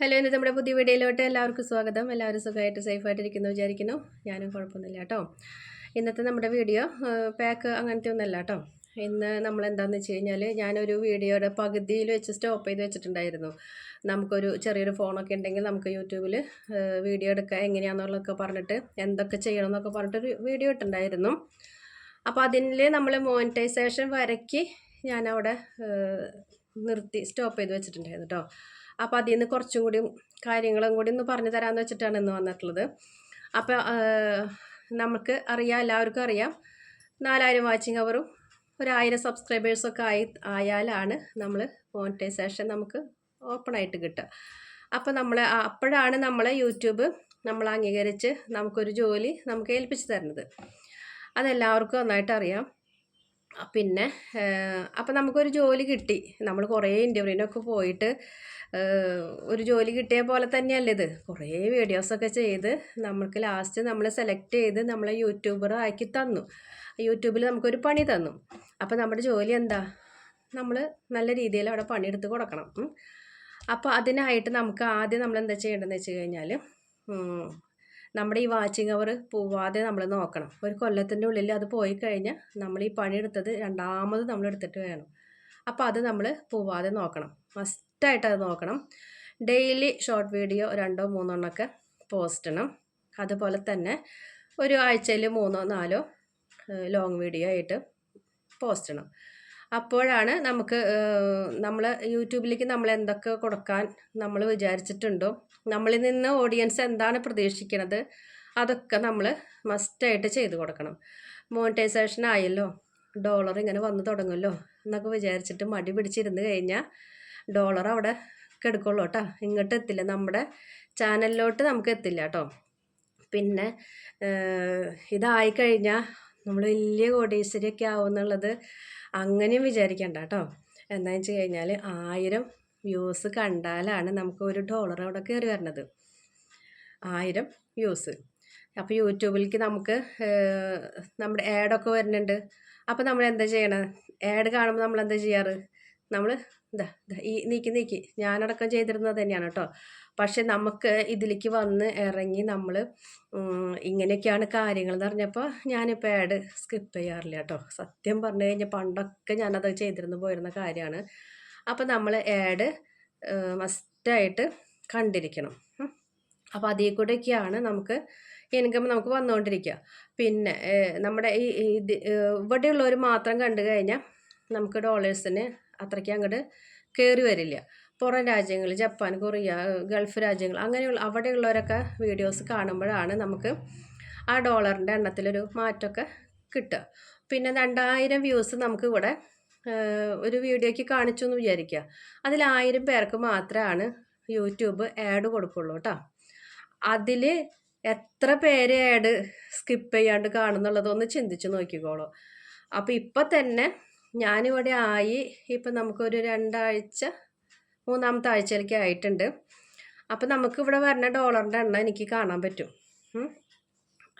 Hello ഇന്ന് നമ്മുടെ പുതിയ വീഡിയോയിലോട്ട് എല്ലാവർക്കും സ്വാഗതം. എല്ലാവരും സുഖമായിട്ട് സേഫായിട്ട് ഇരിക്കുന്നു വിചാരിക്കുന്നു. ഞാനും കുഴപ്പമൊന്നുമില്ല കേട്ടോ. ഇന്നത്തെ നമ്മുടെ വീഡിയോ പാക്ക് അങ്ങനത്തെ ഒന്നല്ല കേട്ടോ. ഇന്ന് നമ്മൾ എന്താണെന്ന് വെച്ച് കഴിഞ്ഞാൽ ഞാനൊരു വീഡിയോയുടെ പകുതിയിൽ വെച്ച് സ്റ്റോപ്പ് ചെയ്ത് വെച്ചിട്ടുണ്ടായിരുന്നു. നമുക്കൊരു ചെറിയൊരു ഫോണൊക്കെ ഉണ്ടെങ്കിൽ നമുക്ക് യൂട്യൂബിൽ വീഡിയോ എടുക്കുക എങ്ങനെയാണെന്നുള്ളതൊക്കെ പറഞ്ഞിട്ട് എന്തൊക്കെ ചെയ്യണം എന്നൊക്കെ പറഞ്ഞിട്ടൊരു വീഡിയോ ഇട്ടുണ്ടായിരുന്നു അപ്പോൾ അതിൽ നമ്മൾ മോണിറ്റൈസേഷൻ വരയ്ക്ക് ഞാനവിടെ നിർത്തി സ്റ്റോപ്പ് ചെയ്ത് വെച്ചിട്ടുണ്ടായിരുന്നു കേട്ടോ. അപ്പോൾ അതിൽ നിന്ന് കുറച്ചും കൂടി കാര്യങ്ങളും കൂടി ഒന്ന് പറഞ്ഞു തരാമെന്ന് വെച്ചിട്ടാണ് ഇന്ന് വന്നിട്ടുള്ളത്. അപ്പോൾ നമുക്ക് അറിയാം എല്ലാവർക്കും അറിയാം. നാലായിരം വാച്ചിങ് അവറും ഒരായിരം സബ്സ്ക്രൈബേഴ്സൊക്കെ ആയി ആയാലാണ് നമ്മൾ മോണിറ്റൈസേഷൻ നമുക്ക് ഓപ്പണായിട്ട് കിട്ടുക. അപ്പോൾ നമ്മൾ അപ്പോഴാണ് നമ്മൾ യൂട്യൂബ് നമ്മൾ അംഗീകരിച്ച് നമുക്കൊരു ജോലി നമുക്ക് ഏൽപ്പിച്ച് തരുന്നത്. അതെല്ലാവർക്കും നന്നായിട്ട് അറിയാം. പിന്നെ അപ്പം നമുക്കൊരു ജോലി കിട്ടി. നമ്മൾ കുറേ ഇന്റർവ്യൂവിനൊക്കെ പോയിട്ട് ഒരു ജോലി കിട്ടിയ പോലെ തന്നെയല്ലേ ഇത്. കുറേ വീഡിയോസൊക്കെ ചെയ്ത് നമ്മൾക്ക് ലാസ്റ്റ് നമ്മൾ സെലക്ട് ചെയ്ത് നമ്മളെ യൂട്യൂബർ ആക്കി തന്നു. യൂട്യൂബിൽ നമുക്കൊരു പണി തന്നു. അപ്പോൾ നമ്മുടെ ജോലി എന്താ? നമ്മൾ നല്ല രീതിയിൽ അവിടെ പണിയെടുത്ത് കൊടുക്കണം. അപ്പോൾ അതിനായിട്ട് നമുക്ക് ആദ്യം നമ്മൾ എന്താ ചെയ്യേണ്ടതെന്ന് വെച്ച് കഴിഞ്ഞാൽ നമ്മുടെ ഈ വാച്ചിങ് അവർ പോവാതെ നമ്മൾ നോക്കണം. ഒരു കൊല്ലത്തിന്റെ ഉള്ളിൽ അത് പോയി കഴിഞ്ഞാൽ നമ്മൾ ഈ പണിയെടുത്തത് രണ്ടാമത് നമ്മൾ എടുത്തിട്ട് വേണം. അപ്പോൾ അത് നമ്മൾ പോവാതെ നോക്കണം. മസ്റ്റായിട്ട് അത് നോക്കണം. ഡെയിലി ഷോർട്ട് വീഡിയോ രണ്ടോ മൂന്നോ എണ്ണമൊക്കെ പോസ്റ്റ് ചെയ്യണം അതുപോലെ തന്നെ ഒരു ആഴ്ചയിൽ മൂന്നോ നാലോ ലോങ് വീഡിയോ ആയിട്ട് പോസ്റ്റ് ചെയ്യണം അപ്പോഴാണ് നമുക്ക് നമ്മൾ യൂട്യൂബിലേക്ക് നമ്മൾ എന്തൊക്കെ കൊടുക്കാൻ നമ്മൾ വിചാരിച്ചിട്ടുണ്ടോ നമ്മളിൽ നിന്ന് ഓഡിയൻസ് എന്താണ് പ്രതീക്ഷിക്കുന്നത് അതൊക്കെ നമ്മൾ മസ്റ്റായിട്ട് ചെയ്തു കൊടുക്കണം. മോണിറ്റൈസേഷൻ ആയല്ലോ ഡോളർ ഇങ്ങനെ വന്നു തുടങ്ങുമല്ലോ എന്നൊക്കെ വിചാരിച്ചിട്ട് മടി പിടിച്ചിരുന്ന് കഴിഞ്ഞാൽ ഡോളർ അവിടെ കിടക്കുള്ളൂ കേട്ടോ. ഇങ്ങോട്ട് എത്തില്ല നമ്മുടെ ചാനലിലോട്ട് നമുക്ക് എത്തില്ല കേട്ടോ. പിന്നെ ഇതായിക്കഴിഞ്ഞാൽ നമ്മൾ വലിയ കോടീശ്വരിയൊക്കെ ആവും എന്നുള്ളത് അങ്ങനെയും വിചാരിക്കണ്ട കേട്ടോ എന്താ വെച്ച് കഴിഞ്ഞാൽ ആയിരം വ്യൂസ് കണ്ടാലാണ് നമുക്ക് ഒരു ഡോളർ അവിടെ കയറി വരണത്. ആയിരം വ്യൂസ് അപ്പോൾ യൂട്യൂബിലേക്ക് നമുക്ക് നമ്മുടെ ആഡൊക്കെ വരുന്നുണ്ട്. അപ്പോൾ നമ്മൾ എന്താ ചെയ്യണത് ആഡ് കാണുമ്പോൾ നമ്മൾ എന്താ ചെയ്യാറ്? നമ്മൾ ഇതാ ഈ നീക്കി നീക്കി. ഞാനടക്കം ചെയ്തിരുന്നത് തന്നെയാണ് കേട്ടോ. പക്ഷെ നമുക്ക് ഇതിലേക്ക് വന്ന് ഇറങ്ങി നമ്മൾ ഇങ്ങനെയൊക്കെയാണ് കാര്യങ്ങൾ എന്ന് പറഞ്ഞപ്പോൾ ഞാനിപ്പോൾ ആഡ് സ്കിപ്പ് ചെയ്യാറില്ല കേട്ടോ. സത്യം പറഞ്ഞു കഴിഞ്ഞാൽ പണ്ടൊക്കെ ഞാനത് ചെയ്തിരുന്നു പോയിരുന്ന കാര്യമാണ്. അപ്പോൾ നമ്മൾ ആഡ് മസ്റ്റായിട്ട് കണ്ടിരിക്കണം. അപ്പോൾ അതിൽ കൂടെയൊക്കെയാണ് നമുക്ക് ഇൻകം നമുക്ക് വന്നുകൊണ്ടിരിക്കുക പിന്നെ നമ്മുടെ ഈ ഇത് ഇവിടെയുള്ളവർ മാത്രം കണ്ടു കഴിഞ്ഞാൽ നമുക്ക് ഡോളേഴ്സിന് അത്രയ്ക്ക് അങ്ങോട്ട് കയറി വരില്ല. പുറം രാജ്യങ്ങൾ ജപ്പാൻ കൊറിയ ഗൾഫ് രാജ്യങ്ങൾ അങ്ങനെയുള്ള അവിടെയുള്ളവരൊക്കെ വീഡിയോസ് കാണുമ്പോഴാണ് നമുക്ക് ആ ഡോളറിന്റെ എണ്ണത്തിലൊരു മാറ്റമൊക്കെ കിട്ടുക. പിന്നെ രണ്ടായിരം വ്യൂസ് നമുക്ക് ഇവിടെ ഒരു വീഡിയോയ്ക്ക് കാണിച്ചു എന്ന് വിചാരിക്കുക. അതിൽ ആയിരം പേർക്ക് മാത്രമാണ് യൂട്യൂബ് ആഡ് കൊടുക്കുള്ളൂ കേട്ടോ. അതിൽ എത്ര പേര് ആഡ് സ്കിപ്പ് ചെയ്യാണ്ട് കാണുന്നുള്ളതൊന്ന് ചിന്തിച്ച് നോക്കിക്കോളൂ. അപ്പോൾ ഇപ്പം തന്നെ ഞാനിവിടെ ആയി. ഇപ്പം നമുക്കൊരു രണ്ടാഴ്ച മൂന്നാമത്തെ ആഴ്ചയിലേക്ക് ആയിട്ടുണ്ട്. അപ്പം നമുക്കിവിടെ വരുന്ന ഡോളറിന്റെ എണ്ണം എനിക്ക് കാണാൻ പറ്റും.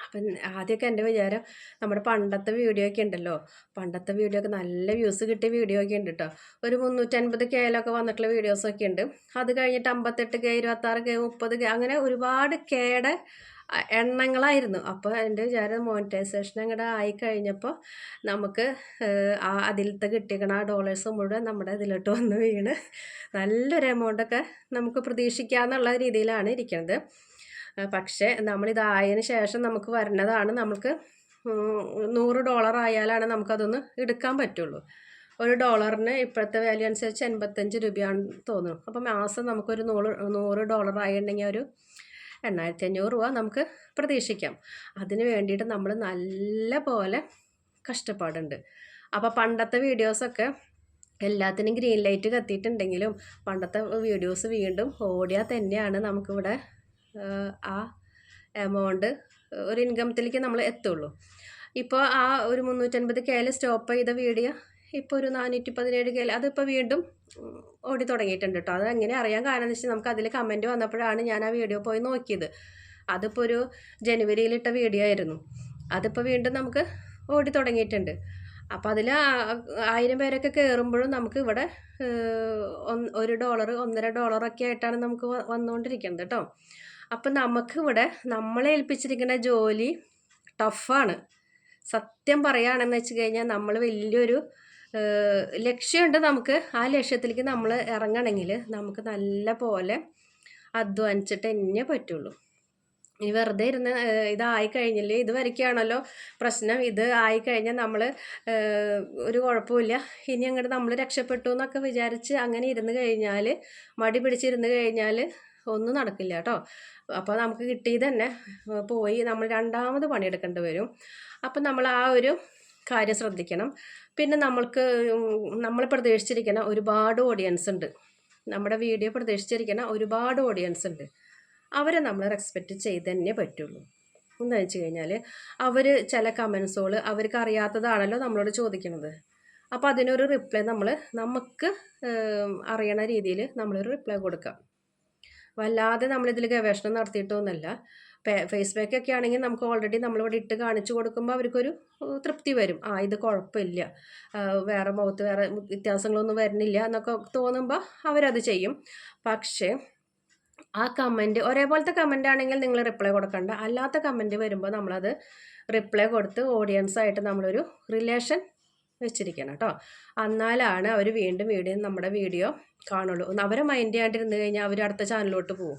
അപ്പം ആദ്യമൊക്കെ എന്റെ വിചാരം നമ്മുടെ പണ്ടത്തെ വീഡിയോ ഒക്കെ ഉണ്ടല്ലോ. പണ്ടത്തെ വീഡിയോ ഒക്കെ നല്ല വ്യൂസ് കിട്ടിയ വീഡിയോ ഒക്കെ ഉണ്ട് കേട്ടോ. ഒരു മുന്നൂറ്റൻപത് കെയിലൊക്കെ വന്നിട്ടുള്ള വീഡിയോസൊക്കെ ഉണ്ട്. അത് കഴിഞ്ഞിട്ട് അമ്പത്തെട്ട് കെ ഇരുപത്താറ് കെ മുപ്പത് കെ അങ്ങനെ ഒരുപാട് കെയുടെ എണ്ണങ്ങളായിരുന്നു. അപ്പോൾ എന്റെ വിചാരം മോണിറ്റൈസേഷൻ അങ്ങോട്ട് ആയി കഴിഞ്ഞപ്പോൾ നമുക്ക് ആ അതിലത്തെ കിട്ടിയേക്കണ ആ ഡോളേഴ്സ് മുഴുവൻ നമ്മുടെ ഇതിലോട്ട് വന്ന് വീണ് നല്ലൊരു എമൗണ്ടൊക്കെ നമുക്ക് പ്രതീക്ഷിക്കാമെന്നുള്ള രീതിയിലാണ് ഇരിക്കുന്നത് പക്ഷേ നമ്മളിതായതിനു ശേഷം നമുക്ക് വരുന്നതാണ് നമുക്ക് നൂറ് ഡോളർ ആയാലാണ് നമുക്കതൊന്ന് എടുക്കാൻ പറ്റുള്ളൂ. ഒരു ഡോളറിന് ഇപ്പോഴത്തെ വാല്യൂ അനുസരിച്ച് എൺപത്തഞ്ച് രൂപയാണെന്ന് തോന്നുന്നു. അപ്പോൾ മാസം നമുക്കൊരു നൂറ് നൂറ് ഡോളർ ആയിട്ടുണ്ടെങ്കിൽ ഒരു എണ്ണായിരത്തി അഞ്ഞൂറ് രൂപ നമുക്ക് പ്രതീക്ഷിക്കാം. അതിന് വേണ്ടിയിട്ട് നമ്മൾ നല്ല പോലെ കഷ്ടപ്പാടുണ്ട്. അപ്പോൾ പണ്ടത്തെ വീഡിയോസൊക്കെ എല്ലാത്തിനും ഗ്രീൻ ലൈറ്റ് കത്തിയിട്ടുണ്ടെങ്കിലും പണ്ടത്തെ വീഡിയോസ് വീണ്ടും ഓടിയാൽ തന്നെയാണ് നമുക്കിവിടെ ആ എമൗണ്ട് ഒരു ഇൻകമത്തിലേക്ക് നമ്മൾ എത്തുള്ളൂ. ഇപ്പോൾ ആ ഒരു മുന്നൂറ്റൻപത് കെയിൽ സ്റ്റോപ്പ് ചെയ്ത വീഡിയോ ഇപ്പോൾ ഒരു നാനൂറ്റി പതിനേഴ് കെ അതിപ്പോൾ വീണ്ടും ഓടി തുടങ്ങിയിട്ടുണ്ട് കേട്ടോ അത് എങ്ങനെ അറിയാൻ കാരണം എന്ന് വെച്ചാൽ നമുക്ക് അതിൽ കമന്റ് വന്നപ്പോഴാണ് ഞാൻ ആ വീഡിയോ പോയി നോക്കിയത്. അതിപ്പോൾ ഒരു ജനുവരിയിലിട്ട വീഡിയോ ആയിരുന്നു. അതിപ്പോൾ വീണ്ടും നമുക്ക് ഓടി തുടങ്ങിയിട്ടുണ്ട്. അപ്പോൾ അതിൽ ആയിരം പേരൊക്കെ കയറുമ്പോഴും നമുക്ക് ഇവിടെ ഒരു ഡോളർ ഒന്നര ഡോളറൊക്കെ ആയിട്ടാണ് നമുക്ക് വന്നുകൊണ്ടിരിക്കുന്നത് കേട്ടോ അപ്പം നമുക്കിവിടെ നമ്മളെ ഏൽപ്പിച്ചിരിക്കുന്ന ജോലി ടഫാണ് സത്യം പറയുകയാണെന്ന് വെച്ച് കഴിഞ്ഞാൽ നമ്മൾ വലിയൊരു ലക്ഷ്യമുണ്ട് നമുക്ക്. ആ ലക്ഷ്യത്തിലേക്ക് നമ്മൾ ഇറങ്ങണമെങ്കിൽ നമുക്ക് നല്ല പോലെ അധ്വാനിച്ചിട്ട് തന്നെ പറ്റുള്ളൂ. ഇനി വെറുതെ ഇരുന്ന് ഇതായി കഴിഞ്ഞില്ലേ ഇത് വരയ്ക്കുകയാണല്ലോ പ്രശ്നം. ഇത് ആയി കഴിഞ്ഞാൽ നമ്മൾ ഒരു കുഴപ്പമില്ല. ഇനി അങ്ങോട്ട് നമ്മൾ രക്ഷപ്പെട്ടു എന്നൊക്കെ വിചാരിച്ച് അങ്ങനെ ഇരുന്ന് കഴിഞ്ഞാൽ മടി പിടിച്ചിരുന്ന് കഴിഞ്ഞാൽ ഒന്നും നടക്കില്ല കേട്ടോ. അപ്പോൾ നമുക്ക് കിട്ടിയത് തന്നെ പോയി നമ്മൾ രണ്ടാമത് പണിയെടുക്കേണ്ടി വരും. അപ്പം നമ്മൾ ആ ഒരു കാര്യം ശ്രദ്ധിക്കണം. പിന്നെ നമ്മൾക്ക് നമ്മൾ പ്രതീക്ഷിച്ചിരിക്കുന്ന ഒരുപാട് ഓഡിയൻസ് ഉണ്ട്. നമ്മുടെ വീഡിയോ പ്രതീക്ഷിച്ചിരിക്കുന്ന ഒരുപാട് ഓഡിയൻസ് ഉണ്ട്. അവരെ നമ്മൾ റെസ്പെക്റ്റ് ചെയ്ത് തന്നെ പറ്റുള്ളൂ. എന്ന് വെച്ച് കഴിഞ്ഞാൽ അവർ ചില കമൻസുകൾ അവർക്ക് അറിയാത്തതാണല്ലോ നമ്മളോട് ചോദിക്കുന്നത് അപ്പോൾ അതിനൊരു റിപ്ലൈ നമ്മൾ നമുക്ക് അറിയണ രീതിയിൽ നമ്മളൊരു റിപ്ലൈ കൊടുക്കാം. വല്ലാതെ നമ്മളിതിൽ ഗവേഷണം നടത്തിയിട്ടൊന്നുമല്ല. ഫേസ്ബുക്ക് ഒക്കെ ആണെങ്കിൽ നമുക്ക് ഓൾറെഡി നമ്മളിവിടെ ഇട്ട് കാണിച്ചു കൊടുക്കുമ്പോൾ അവർക്കൊരു തൃപ്തി വരും. ആ ഇത് കുഴപ്പമില്ല. വേറെ മുഖത്ത് വേറെ വ്യത്യാസങ്ങളൊന്നും വരുന്നില്ല എന്നൊക്കെ തോന്നുമ്പോൾ അവരത് ചെയ്യും. പക്ഷേ ആ കമന്റ് ഒരേപോലത്തെ കമന്റ് ആണെങ്കിൽ നിങ്ങൾ റിപ്ലൈ കൊടുക്കണ്ട. അല്ലാത്ത കമന്റ് വരുമ്പോൾ നമ്മളത് റിപ്ലൈ കൊടുത്ത് ഓഡിയൻസായിട്ട് നമ്മളൊരു റിലേഷൻ വെച്ചിരിക്കണം കേട്ടോ എന്നാലാണ് അവർ വീണ്ടും വീണ്ടും നമ്മുടെ വീഡിയോ കാണുള്ളൂ. അവരെ മൈൻഡ് ചെയ്യാണ്ടിരുന്ന് കഴിഞ്ഞാൽ അവർ അടുത്ത ചാനലിലോട്ട് പോകും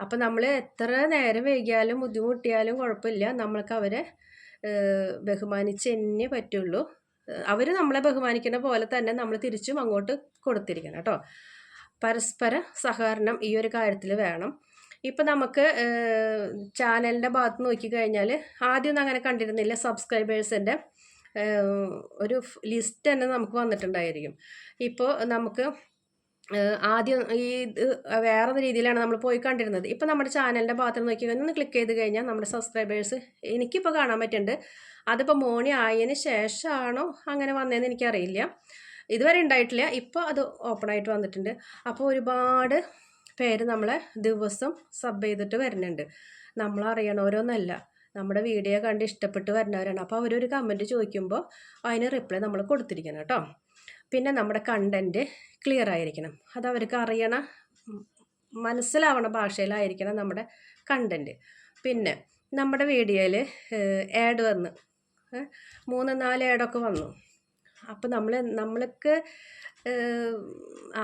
അപ്പം നമ്മൾ എത്ര നേരം വൈകിയാലും ബുദ്ധിമുട്ടിയാലും കുഴപ്പമില്ല. നമ്മൾക്ക് അവരെ ബഹുമാനിച്ച് തന്നെ പറ്റുള്ളൂ. അവർ നമ്മളെ ബഹുമാനിക്കുന്ന പോലെ തന്നെ നമ്മൾ തിരിച്ചും അങ്ങോട്ട് കൊടുത്തിരിക്കണം കേട്ടോ. പരസ്പര സഹകരണം ഈ ഒരു കാര്യത്തിൽ വേണം. ഇപ്പം നമുക്ക് ചാനലിന്റെ ഭാഗത്ത് നോക്കിക്കഴിഞ്ഞാൽ ആദ്യമൊന്നും അങ്ങനെ കണ്ടിരുന്നില്ല. സബ്സ്ക്രൈബേഴ്സിന്റെ ഒരു ലിസ്റ്റ് തന്നെ നമുക്ക് വന്നിട്ടുണ്ടായിരിക്കും. ഇപ്പോൾ നമുക്ക് ആദ്യം ഈ ഇത് വേറെ രീതിയിലാണ് നമ്മൾ പോയി കണ്ടിരുന്നത്. ഇപ്പം നമ്മുടെ ചാനലിന്റെ ഭാഗത്ത് നോക്കി ഒന്ന് ക്ലിക്ക് ചെയ്ത് കഴിഞ്ഞാൽ നമ്മുടെ സബ്സ്ക്രൈബേഴ്സ് എനിക്കിപ്പോൾ കാണാൻ പറ്റുന്നുണ്ട്. അതിപ്പോൾ മോണി ആയതിന് ശേഷമാണോ അങ്ങനെ വന്നതെന്ന് എനിക്കറിയില്ല. ഇതുവരെ ഉണ്ടായിട്ടില്ല. ഇപ്പോൾ അത് ഓപ്പൺ ആയിട്ട് വന്നിട്ടുണ്ട്. അപ്പോൾ ഒരുപാട് പേര് നമ്മളെ ദിവസം സബ് ചെയ്തിട്ട് വരുന്നുണ്ട്. നമ്മൾ അറിയണവരൊന്നല്ല നമ്മുടെ വീഡിയോ കണ്ട് ഇഷ്ടപ്പെട്ട് വരുന്നവരാണ്. അപ്പോൾ അവരൊരു കമന്റ് ചോദിക്കുമ്പോൾ അതിന് റിപ്ലൈ നമ്മൾ കൊടുത്തിരിക്കണം കേട്ടോ. പിന്നെ നമ്മുടെ കണ്ടന്റ് ക്ലിയർ ആയിരിക്കണം. അത് അവർക്ക് അറിയണ മനസ്സിലാവണ ഭാഷയിലായിരിക്കണം നമ്മുടെ കണ്ടന്റ് പിന്നെ നമ്മുടെ വീഡിയോയിൽ ആഡ് വന്ന് മൂന്ന് നാല് ആഡൊക്കെ വന്നു. അപ്പോൾ നമ്മൾ നമ്മൾക്ക്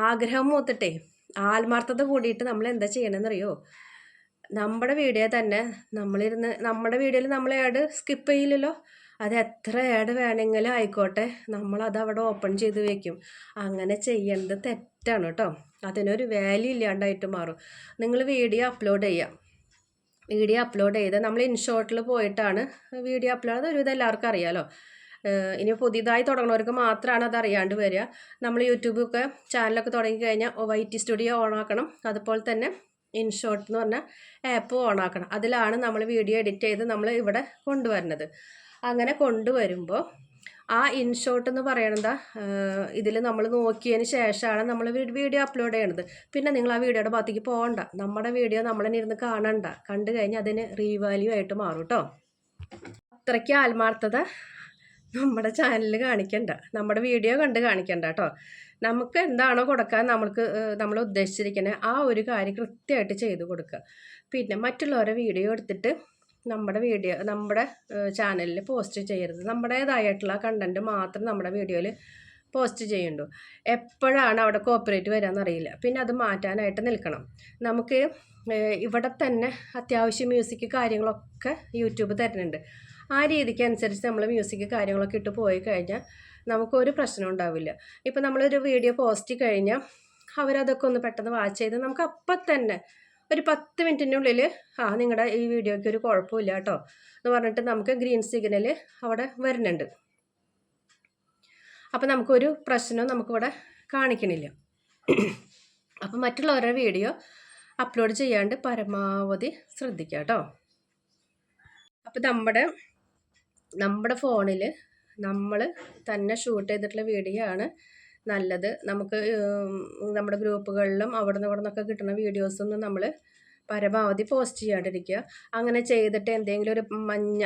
ആഗ്രഹം മൂത്തിട്ടേ ആത്മാർത്ഥത കൂടിയിട്ട് നമ്മൾ എന്താ ചെയ്യണമെന്നറിയോ നമ്മുടെ വീഡിയോ തന്നെ നമ്മളിരുന്ന് നമ്മുടെ വീഡിയോയിൽ നമ്മൾ ആഡ് സ്കിപ്പ് ചെയ്യില്ലല്ലോ? അത് എത്ര ഏട് വേണമെങ്കിലും ആയിക്കോട്ടെ. നമ്മളത് അവിടെ ഓപ്പൺ ചെയ്ത് വെക്കും. അങ്ങനെ ചെയ്യേണ്ടത് തെറ്റാണ് കേട്ടോ അതിനൊരു വാല്യൂ ഇല്ലാണ്ടായിട്ട് മാറും. നിങ്ങൾ വീഡിയോ അപ്ലോഡ് ചെയ്യാം. വീഡിയോ അപ്ലോഡ് ചെയ്ത് നമ്മൾ ഇൻഷോട്ടിൽ പോയിട്ടാണ് വീഡിയോ അപ്ലോഡ് ഒരുവിധം എല്ലാവർക്കും അറിയാമല്ലോ ഇനി പുതിയതായി തുടങ്ങുന്നവർക്ക് മാത്രമാണ് അത് അറിയാണ്ട് വരിക നമ്മൾ യൂട്യൂബൊക്കെ ചാനലൊക്കെ തുടങ്ങി കഴിഞ്ഞാൽ വൈ ടി സ്റ്റുഡിയോ ഓണാക്കണം അതുപോലെ തന്നെ ഇൻഷോട്ട് എന്ന് പറഞ്ഞ ആപ്പ് ഓണാക്കണം അതിലാണ് നമ്മൾ വീഡിയോ എഡിറ്റ് ചെയ്ത് നമ്മൾ ഇവിടെ കൊണ്ടുവരുന്നത്. അങ്ങനെ കൊണ്ടുവരുമ്പോൾ ആ ഇൻഷോട്ട് എന്ന് പറയണത് ഇതിൽ നമ്മൾ നോക്കിയതിന് ശേഷമാണ് നമ്മൾ വീഡിയോ അപ്ലോഡ് ചെയ്യണത്. പിന്നെ നിങ്ങൾ ആ വീഡിയോയുടെ ഭാഗത്തേക്ക് പോകണ്ട. നമ്മുടെ വീഡിയോ നമ്മൾ തന്നെ ഇരുന്ന് കാണണ്ട. കണ്ടു കഴിഞ്ഞാൽ അതിന് റീവാല്യൂ ആയിട്ട് മാറും കേട്ടോ അത്രയ്ക്ക് ആത്മാർത്ഥത നമ്മുടെ ചാനലിൽ കാണിക്കണ്ട. നമ്മുടെ വീഡിയോ കണ്ട് കാണിക്കണ്ട കേട്ടോ നമുക്ക് എന്താണോ കൊടുക്കാൻ നമ്മൾക്ക് നമ്മൾ ഉദ്ദേശിച്ചിരിക്കുന്നത് ആ ഒരു കാര്യം കൃത്യമായിട്ട് ചെയ്ത് കൊടുക്കുക പിന്നെ മറ്റുള്ളവരെ വീഡിയോ എടുത്തിട്ട് നമ്മുടെ വീഡിയോ നമ്മുടെ ചാനലിൽ പോസ്റ്റ് ചെയ്യരുത്. നമ്മുടേതായിട്ടുള്ള കണ്ടന്റ് മാത്രം നമ്മുടെ വീഡിയോയിൽ പോസ്റ്റ് ചെയ്യുന്നുണ്ടു. എപ്പോഴാണ് അവിടെ കോപ്പറേറ്റ് വരാമെന്നറിയില്ല പിന്നെ അത് മാറ്റാനായിട്ട് നിൽക്കണം. നമുക്ക് ഇവിടെ തന്നെ അത്യാവശ്യം മ്യൂസിക് കാര്യങ്ങളൊക്കെ യൂട്യൂബ് തരുന്നുണ്ട്. ആ രീതിക്ക് അനുസരിച്ച് നമ്മൾ മ്യൂസിക് കാര്യങ്ങളൊക്കെ ഇട്ട് പോയി കഴിഞ്ഞാൽ നമുക്കൊരു പ്രശ്നം ഉണ്ടാവില്ല. ഇപ്പം നമ്മളൊരു വീഡിയോ പോസ്റ്റ് കഴിഞ്ഞാൽ അവരതൊക്കെ ഒന്ന് പെട്ടെന്ന് വാച്ച് ചെയ്ത് നമുക്ക് അപ്പം തന്നെ ഒരു പത്ത് മിനിറ്റിനുള്ളിൽ ആ നിങ്ങളുടെ ഈ വീഡിയോയ്ക്ക് ഒരു കുഴപ്പമില്ല കേട്ടോ. എന്ന് പറഞ്ഞിട്ട് നമുക്ക് ഗ്രീൻ സിഗ്നൽ അവിടെ വരുന്നുണ്ട്. അപ്പം നമുക്കൊരു പ്രശ്നവും നമുക്കിവിടെ കാണിക്കണില്ല. അപ്പം മറ്റുള്ളവരുടെ വീഡിയോ അപ്ലോഡ് ചെയ്യാണ്ട് പരമാവധി ശ്രദ്ധിക്കുക കേട്ടോ. അപ്പം നമ്മുടെ നമ്മുടെ ഫോണിൽ നമ്മൾ തന്നെ ഷൂട്ട് ചെയ്തിട്ടുള്ള വീഡിയോ ആണ് നല്ലത്. നമുക്ക് നമ്മുടെ ഗ്രൂപ്പുകളിലും അവിടെ നിന്ന് ഇവിടെ നിന്നൊക്കെ കിട്ടുന്ന വീഡിയോസൊന്നും നമ്മൾ പരമാവധി പോസ്റ്റ് ചെയ്യാണ്ടിരിക്കുക. അങ്ങനെ ചെയ്തിട്ട് എന്തെങ്കിലും ഒരു മഞ്ഞ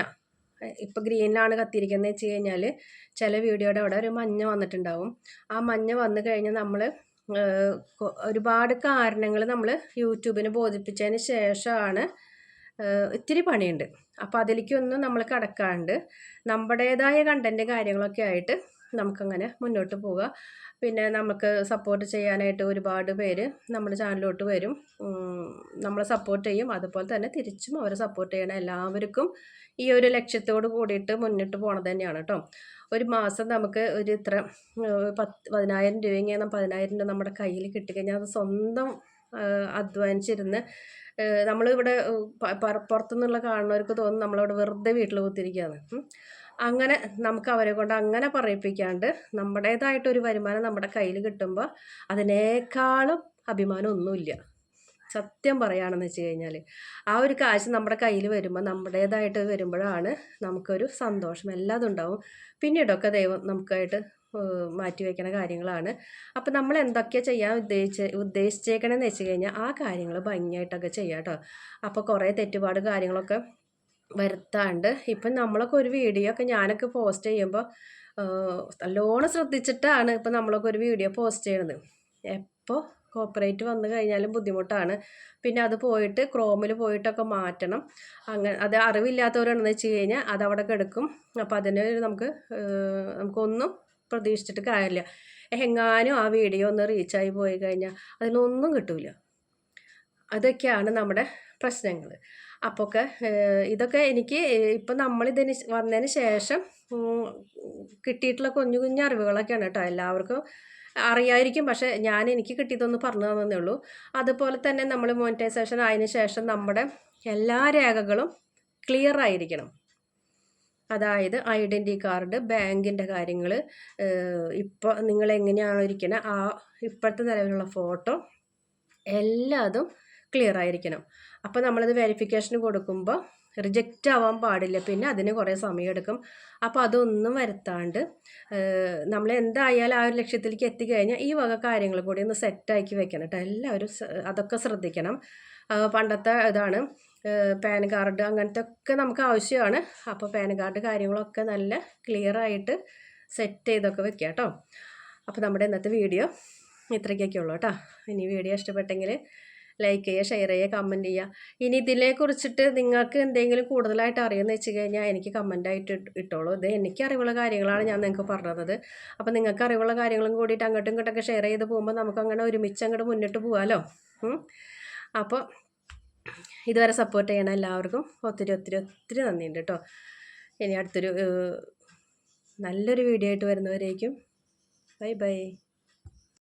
ഇപ്പോൾ ഗ്രീനിലാണ് കത്തിയിരിക്കുന്നത് വെച്ച് കഴിഞ്ഞാൽ ചില വീഡിയോയുടെ അവിടെ ഒരു മഞ്ഞ വന്നിട്ടുണ്ടാവും. ആ മഞ്ഞ വന്നു കഴിഞ്ഞാൽ നമ്മൾ ഒരുപാട് കാരണങ്ങൾ നമ്മൾ യൂട്യൂബിന് ബോധിപ്പിച്ചതിന് ശേഷമാണ് ഇത്തിരി പണിയുണ്ട്. അപ്പോൾ അതിലേക്കൊന്നും നമ്മൾ കടക്കാണ്ട് നമ്മുടേതായ കണ്ടന്റ് കാര്യങ്ങളൊക്കെ ആയിട്ട് നമുക്കങ്ങനെ മുന്നോട്ട് പോവുക പിന്നെ നമുക്ക് സപ്പോർട്ട് ചെയ്യാനായിട്ട് ഒരുപാട് പേര് നമ്മുടെ ചാനലിലോട്ട് വരും. നമ്മളെ സപ്പോർട്ട് ചെയ്യും. അതുപോലെ തന്നെ തിരിച്ചും അവരെ സപ്പോർട്ട് ചെയ്യണം. എല്ലാവർക്കും ഈ ഒരു ലക്ഷ്യത്തോട് കൂടിയിട്ട് മുന്നിട്ട് പോണത് തന്നെയാണ് കേട്ടോ ഒരു മാസം നമുക്ക് ഒരു ഇത്ര പത്ത് പതിനായിരം രൂപയെങ്കിൽ പതിനായിരം രൂപ നമ്മുടെ കയ്യിൽ കിട്ടിക്കഴിഞ്ഞാൽ അത് സ്വന്തം അധ്വാനിച്ചിരുന്ന് നമ്മളിവിടെ പുറത്തുനിന്നുള്ള കാണുന്നവർക്ക് തോന്നും നമ്മളിവിടെ വെറുതെ വീട്ടിൽ കുത്തിരിക്കുകയാണ് അങ്ങനെ നമുക്ക് അവരെ കൊണ്ട് അങ്ങനെ പറയിപ്പിക്കാണ്ട് നമ്മുടേതായിട്ടൊരു വരുമാനം നമ്മുടെ കയ്യിൽ കിട്ടുമ്പോൾ അതിനേക്കാളും അഭിമാനം ഒന്നുമില്ല. സത്യം പറയുകയാണെന്ന് വെച്ച് കഴിഞ്ഞാൽ ആ ഒരു കാശ് നമ്മുടെ കയ്യിൽ വരുമ്പോൾ നമ്മുടേതായിട്ട് വരുമ്പോഴാണ് നമുക്കൊരു സന്തോഷം. എല്ലാം ഉണ്ടാവും. പിന്നീടൊക്കെ ദൈവം നമുക്കായിട്ട് മാറ്റി വയ്ക്കുന്ന കാര്യങ്ങളാണ്. അപ്പോൾ നമ്മൾ എന്തൊക്കെ ചെയ്യാൻ ഉദ്ദേശിച്ച് ഉദ്ദേശിച്ചേക്കണമെന്ന് വെച്ച് കഴിഞ്ഞാൽ ആ കാര്യങ്ങൾ ഭംഗിയായിട്ടൊക്കെ ചെയ്യാം കേട്ടോ അപ്പോൾ കുറേ തെറ്റുപാട് കാര്യങ്ങളൊക്കെ വരുത്താണ്ട് ഇപ്പം നമ്മളൊക്കെ ഒരു വീഡിയോ ഒക്കെ ഞാനൊക്കെ പോസ്റ്റ് ചെയ്യുമ്പോൾ നല്ലോണം ശ്രദ്ധിച്ചിട്ടാണ് ഇപ്പം നമ്മളൊക്കെ ഒരു വീഡിയോ പോസ്റ്റ് ചെയ്യണത്. എപ്പോൾ കോപ്പറേറ്റ് വന്നു കഴിഞ്ഞാലും ബുദ്ധിമുട്ടാണ്. പിന്നെ അത് പോയിട്ട് ക്രോമിൽ പോയിട്ടൊക്കെ മാറ്റണം. അങ്ങനെ അത് അറിവില്ലാത്തവരാണെന്ന് വെച്ച് കഴിഞ്ഞാൽ അതവിടെ കിടക്കും. അപ്പോൾ അതിന് നമുക്ക് നമുക്കൊന്നും പ്രതീക്ഷിച്ചിട്ട് കാര്യമില്ല. എങ്ങാനും ആ വീഡിയോ ഒന്ന് റീച്ചായി പോയി കഴിഞ്ഞാൽ അതിനൊന്നും കിട്ടില്ല അതൊക്കെയാണ് നമ്മുടെ പ്രശ്നങ്ങൾ അപ്പോഴൊക്കെ ഇതൊക്കെ എനിക്ക് ഇപ്പം നമ്മളിതിന് വന്നതിന് ശേഷം കിട്ടിയിട്ടുള്ള കുഞ്ഞു കുഞ്ഞു അറിവുകളൊക്കെയാണ് കേട്ടോ എല്ലാവർക്കും അറിയായിരിക്കും. പക്ഷേ ഞാൻ എനിക്ക് കിട്ടിയതൊന്ന് പറഞ്ഞു തന്നേ ഉള്ളൂ. അതുപോലെ തന്നെ നമ്മൾ മോണിറ്റൈസേഷൻ ആയതിനു ശേഷം നമ്മുടെ എല്ലാ രേഖകളും ക്ലിയർ ആയിരിക്കണം. അതായത് ഐഡന്റി കാർഡ് ബാങ്കിന്റെ കാര്യങ്ങൾ ഇപ്പോൾ നിങ്ങൾ എങ്ങനെയാണോ ഇരിക്കുന്നത് ആ ഇപ്പോഴത്തെ നിലവിലുള്ള ഫോട്ടോ എല്ലാതും ക്ലിയർ ആയിരിക്കണം. അപ്പോൾ നമ്മളത് വെരിഫിക്കേഷൻ കൊടുക്കുമ്പോൾ റിജക്റ്റ് ആവാൻ പാടില്ല. പിന്നെ അതിന് കുറേ സമയമെടുക്കും. അപ്പോൾ അതൊന്നും വരുത്താണ്ട് നമ്മൾ എന്തായാലും ആ ഒരു ലക്ഷ്യത്തിലേക്ക് എത്തിക്കഴിഞ്ഞാൽ ഈ വക കാര്യങ്ങൾ കൂടി ഒന്ന് സെറ്റാക്കി വെക്കണം കേട്ടോ എല്ലാവരും അതൊക്കെ ശ്രദ്ധിക്കണം. പണ്ടത്തെ ഇതാണ് പാൻ കാർഡ് അങ്ങനത്തെ ഒക്കെ നമുക്ക് ആവശ്യമാണ്. അപ്പോൾ പാൻ കാർഡ് കാര്യങ്ങളൊക്കെ നല്ല ക്ലിയർ ആയിട്ട് സെറ്റ് ചെയ്തൊക്കെ വെക്കുക കേട്ടോ അപ്പോൾ നമ്മുടെ ഇന്നത്തെ വീഡിയോ ഇത്രയ്ക്കൊക്കെ ഉള്ളൂ കേട്ടോ ഇനി വീഡിയോ ഇഷ്ടപ്പെട്ടെങ്കിൽ ലൈക്ക് ചെയ്യുക ഷെയർ ചെയ്യുക കമന്റ് ചെയ്യുക. ഇനി ഇതിനെ കുറിച്ചിട്ട് നിങ്ങൾക്ക് എന്തെങ്കിലും കൂടുതലായിട്ട് അറിയുമെന്ന് വെച്ച് കഴിഞ്ഞാൽ എനിക്ക് കമന്റായിട്ട് ഇട്ടോളൂ. ഇത് എനിക്ക് അറിവുള്ള കാര്യങ്ങളാണ് ഞാൻ നിങ്ങൾക്ക് പറഞ്ഞത്. അപ്പോൾ നിങ്ങൾക്ക് അറിവുള്ള കാര്യങ്ങളും കൂടിയിട്ട് അങ്ങോട്ടും ഇങ്ങോട്ടൊക്കെ ഷെയർ ചെയ്ത് പോകുമ്പോൾ നമുക്ക് അങ്ങനെ ഒരുമിച്ച് അങ്ങോട്ട് മുന്നിട്ട് പോകാമല്ലോ അപ്പോൾ ഇതുവരെ സപ്പോർട്ട് ചെയ്യണ എല്ലാവർക്കും ഒത്തിരി ഒത്തിരി ഒത്തിരി നന്ദിയുണ്ട് കേട്ടോ ഇനി അടുത്തൊരു നല്ലൊരു വീഡിയോ ആയിട്ട് വരുന്നവരേക്കും. Bye bye